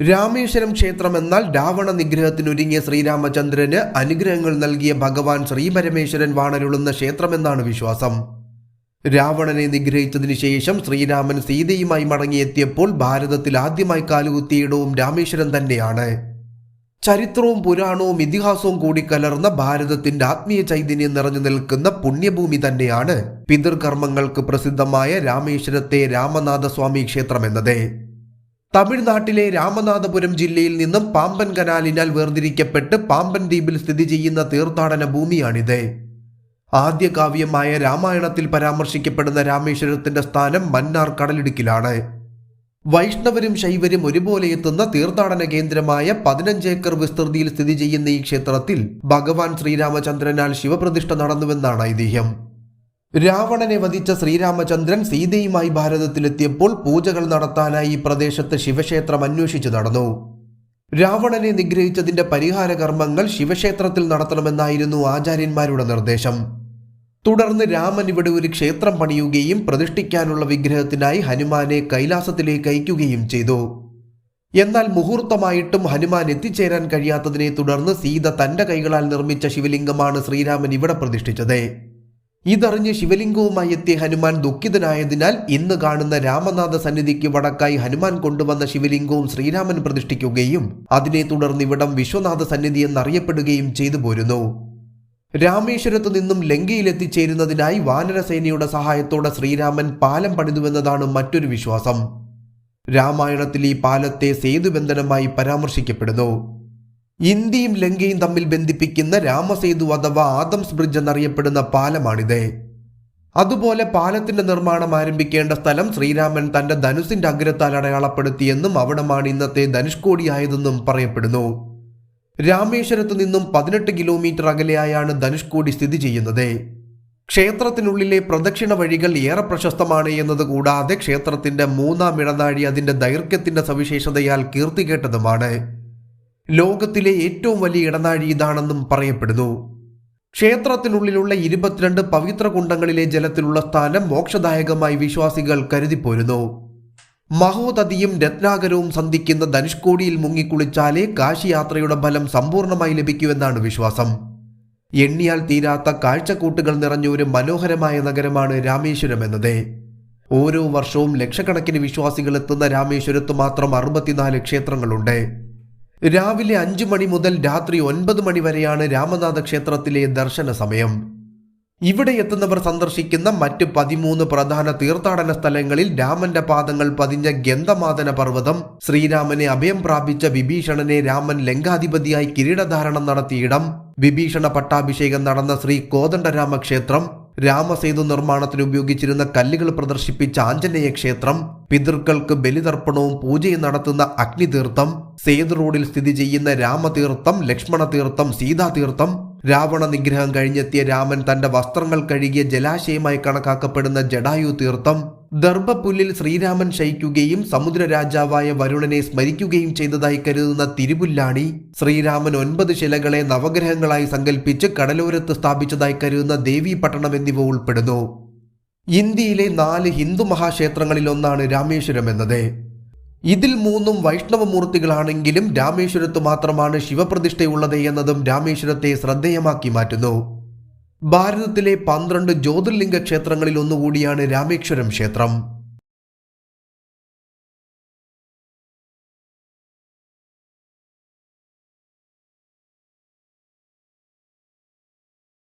രാമേശ്വരം ക്ഷേത്രം എന്നാൽ രാവണ നിഗ്രഹത്തിനൊരുങ്ങിയ ശ്രീരാമചന്ദ്രന് അനുഗ്രഹങ്ങൾ നൽകിയ ഭഗവാൻ ശ്രീപരമേശ്വരൻ വാണരുളുന്ന ക്ഷേത്രമെന്നാണ് വിശ്വാസം. രാവണനെ നിഗ്രഹിച്ചതിനു ശേഷം ശ്രീരാമൻ സീതയുമായി മടങ്ങിയെത്തിയപ്പോൾ ഭാരതത്തിൽ ആദ്യമായി കാലുകുത്തിയിടവും രാമേശ്വരം തന്നെയാണ്. ചരിത്രവും പുരാണവും ഇതിഹാസവും കൂടി കലർന്ന ഭാരതത്തിന്റെ ആത്മീയ ചൈതന്യം നിറഞ്ഞു നിൽക്കുന്ന പുണ്യഭൂമി തന്നെയാണ് പിതൃകർമ്മങ്ങൾക്ക് പ്രസിദ്ധമായ രാമേശ്വരത്തെ രാമനാഥസ്വാമി ക്ഷേത്രമെന്നത്. തമിഴ്നാട്ടിലെ രാമനാഥപുരം ജില്ലയിൽ നിന്നും പാമ്പൻ കനാലിനാൽ വേർതിരിക്കപ്പെട്ട് പാമ്പൻ ദ്വീപിൽ സ്ഥിതി ചെയ്യുന്ന തീർത്ഥാടന ഭൂമിയാണിത്. ആദ്യ കാവ്യമായ രാമായണത്തിൽ പരാമർശിക്കപ്പെടുന്ന രാമേശ്വരത്തിന്റെ സ്ഥാനം മന്നാർ കടലിടുക്കിലാണ്. വൈഷ്ണവരും ശൈവരും ഒരുപോലെ എത്തുന്ന തീർത്ഥാടന കേന്ദ്രമായ പതിനഞ്ച് ഏക്കർ വിസ്തൃതിയിൽ സ്ഥിതി ചെയ്യുന്ന ഈ ക്ഷേത്രത്തിൽ ഭഗവാൻ ശ്രീരാമചന്ദ്രനാൽ ശിവപ്രതിഷ്ഠ നടന്നുവെന്നാണ് ഐതിഹ്യം. രാവണനെ വധിച്ച ശ്രീരാമചന്ദ്രൻ സീതയുമായി ഭാരതത്തിലെത്തിയപ്പോൾ പൂജകൾ നടത്താനായി ഈ പ്രദേശത്ത് ശിവക്ഷേത്രം അന്വേഷിച്ചു നടന്നു. രാവണനെ നിഗ്രഹിച്ചതിന്റെ പരിഹാര കർമ്മങ്ങൾ ശിവക്ഷേത്രത്തിൽ നടത്തണമെന്നായിരുന്നു ആചാര്യന്മാരുടെ നിർദ്ദേശം. തുടർന്ന് രാമൻ ഇവിടെ ഒരു ക്ഷേത്രം പണിയുകയും പ്രതിഷ്ഠിക്കാനുള്ള വിഗ്രഹത്തിനായി ഹനുമാനെ കൈലാസത്തിലേക്ക് അയക്കുകയും ചെയ്തു. എന്നാൽ മുഹൂർത്തമായിട്ടും ഹനുമാൻ എത്തിച്ചേരാൻ കഴിയാത്തതിനെ തുടർന്ന് സീത തന്റെ കൈകളാൽ നിർമ്മിച്ച ശിവലിംഗമാണ് ശ്രീരാമൻ ഇവിടെ പ്രതിഷ്ഠിച്ചത്. ഇതറിഞ്ഞ് ശിവലിംഗവുമായി എത്തിയ ഹനുമാൻ ദുഃഖിതനായതിനാൽ ഇന്ന് കാണുന്ന രാമനാഥ സന്നിധിക്ക് വടക്കായി ഹനുമാൻ കൊണ്ടുവന്ന ശിവലിംഗവും ശ്രീരാമൻ പ്രതിഷ്ഠിക്കുകയും അതിനെ തുടർന്ന് ഇവിടം വിശ്വനാഥ സന്നിധി എന്നറിയപ്പെടുകയും ചെയ്തു പോരുന്നു. രാമേശ്വരത്തു നിന്നും ലങ്കയിലെത്തിച്ചേരുന്നതിനായി വാനരസേനയുടെ സഹായത്തോടെ ശ്രീരാമൻ പാലം പണിതുവെന്നതാണ് മറ്റൊരു വിശ്വാസം. രാമായണത്തിൽ ഈ പാലത്തെ സേതുബന്ധനമായി പരാമർശിക്കപ്പെടുന്നു. ഇന്ത്യയും ലങ്കയും തമ്മിൽ ബന്ധിപ്പിക്കുന്ന രാമസേതു അഥവാ ആദംസ് ബ്രിഡ്ജ് എന്നറിയപ്പെടുന്ന പാലമാണിത്. അതുപോലെ പാലത്തിന്റെ നിർമ്മാണം ആരംഭിക്കേണ്ട സ്ഥലം ശ്രീരാമൻ തന്റെ ധനുസിന്റെ അഗ്രത്താൽ അടയാളപ്പെടുത്തിയെന്നും അവിടമാണ് ഇന്നത്തെ ധനുഷ്കോടിയായതെന്നും പറയപ്പെടുന്നു. രാമേശ്വരത്ത് നിന്നും പതിനെട്ട് കിലോമീറ്റർ അകലെയായാണ് ധനുഷ്കോടി സ്ഥിതി ചെയ്യുന്നത്. ക്ഷേത്രത്തിനുള്ളിലെ പ്രദക്ഷിണ വഴികൾ ഏറെ പ്രശസ്തമാണ് എന്നത് കൂടാതെ ക്ഷേത്രത്തിന്റെ മൂന്നാം ഇടനാഴി അതിന്റെ ദൈർഘ്യത്തിന്റെ സവിശേഷതയാൽ കീർത്തികേട്ടതുമാണ്. ലോകത്തിലെ ഏറ്റവും വലിയ ഇടനാഴി ഇതാണെന്നും പറയപ്പെടുന്നു. ക്ഷേത്രത്തിനുള്ളിലുള്ള ഇരുപത്തിരണ്ട് പവിത്ര കുണ്ടങ്ങളിലെ ജലത്തിലുള്ള സ്ഥാനം മോക്ഷദായകമായി വിശ്വാസികൾ കരുതിപ്പോരുന്നു. മഹോദതിയും രത്നാകരവും സന്ധിക്കുന്ന ധനുഷ്കോടിയിൽ മുങ്ങിക്കുളിച്ചാലേ കാശിയാത്രയുടെ ഫലം സമ്പൂർണമായി ലഭിക്കുമെന്നാണ് വിശ്വാസം. എണ്ണിയാൽ തീരാത്ത കാഴ്ചക്കൂട്ടുകൾ നിറഞ്ഞ ഒരു മനോഹരമായ നഗരമാണ് രാമേശ്വരം എന്നത്. ഓരോ വർഷവും ലക്ഷക്കണക്കിന് വിശ്വാസികൾ എത്തുന്ന രാമേശ്വരത്ത് മാത്രം അറുപത്തിനാല് ക്ഷേത്രങ്ങളുണ്ട്. രാവിലെ അഞ്ചു മണി മുതൽ രാത്രി ഒൻപത് മണി വരെയാണ് രാമനാഥ ക്ഷേത്രത്തിലെ ദർശന സമയം. ഇവിടെ എത്തുന്നവർ സന്ദർശിക്കുന്ന മറ്റ് പതിമൂന്ന് പ്രധാന തീർത്ഥാടന സ്ഥലങ്ങളിൽ രാമന്റെ പാദങ്ങൾ പതിഞ്ഞ ഗന്ധമാതന പർവതം ശ്രീരാമനെ അഭയം പ്രാപിച്ച വിഭീഷണനെ രാമൻ ലങ്കാധിപതിയായി കിരീടധാരണം നടത്തിയിടം വിഭീഷണ പട്ടാഭിഷേകം നടന്ന ശ്രീ കോദണ്ഡരാമ ക്ഷേത്രം രാമസേതു നിർമ്മാണത്തിന് ഉപയോഗിച്ചിരുന്ന കല്ലുകൾ പ്രദർശിപ്പിച്ച ആഞ്ജനേയ ക്ഷേത്രം പിതൃക്കൾക്ക് ബലിതർപ്പണവും പൂജയും നടത്തുന്ന അഗ്നിതീർത്ഥം സേതു റോഡിൽ സ്ഥിതി ചെയ്യുന്ന രാമതീർത്ഥം ലക്ഷ്മണതീർത്ഥം സീതാതീർത്ഥം രാവണ നിഗ്രഹം കഴിഞ്ഞെത്തിയ രാമൻ തന്റെ വസ്ത്രങ്ങൾ കഴുകിയ ജലാശയമായി കണക്കാക്കപ്പെടുന്ന ജഡായു തീർത്ഥം ദർഭപുല്ലിൽ ശ്രീരാമൻ ശയിക്കുകയും സമുദ്ര രാജാവായ വരുണനെ സ്മരിക്കുകയും ചെയ്തതായി കരുതുന്ന തിരുപുല്ലാണി ശ്രീരാമൻ ഒൻപത് ശിലകളെ നവഗ്രഹങ്ങളായി സങ്കല്പിച്ച് കടലോരത്ത് സ്ഥാപിച്ചതായി കരുതുന്ന ദേവി പട്ടണം എന്നിവ ഉൾപ്പെടുന്നു. ഇന്ത്യയിലെ നാല് ഹിന്ദു മഹാക്ഷേത്രങ്ങളിലൊന്നാണ് രാമേശ്വരം എന്നത്. ഇതിൽ മൂന്നും വൈഷ്ണവമൂർത്തികളാണെങ്കിലും രാമേശ്വരത്ത് മാത്രമാണ് ശിവപ്രതിഷ്ഠയുള്ളത് എന്നതും രാമേശ്വരത്തെ ശ്രദ്ധേയമാക്കി മാറ്റുന്നു. ഭാരതത്തിലെ പന്ത്രണ്ട് ജ്യോതിർലിംഗ ക്ഷേത്രങ്ങളിൽ ഒന്നുകൂടിയാണ് രാമേശ്വരം ക്ഷേത്രം.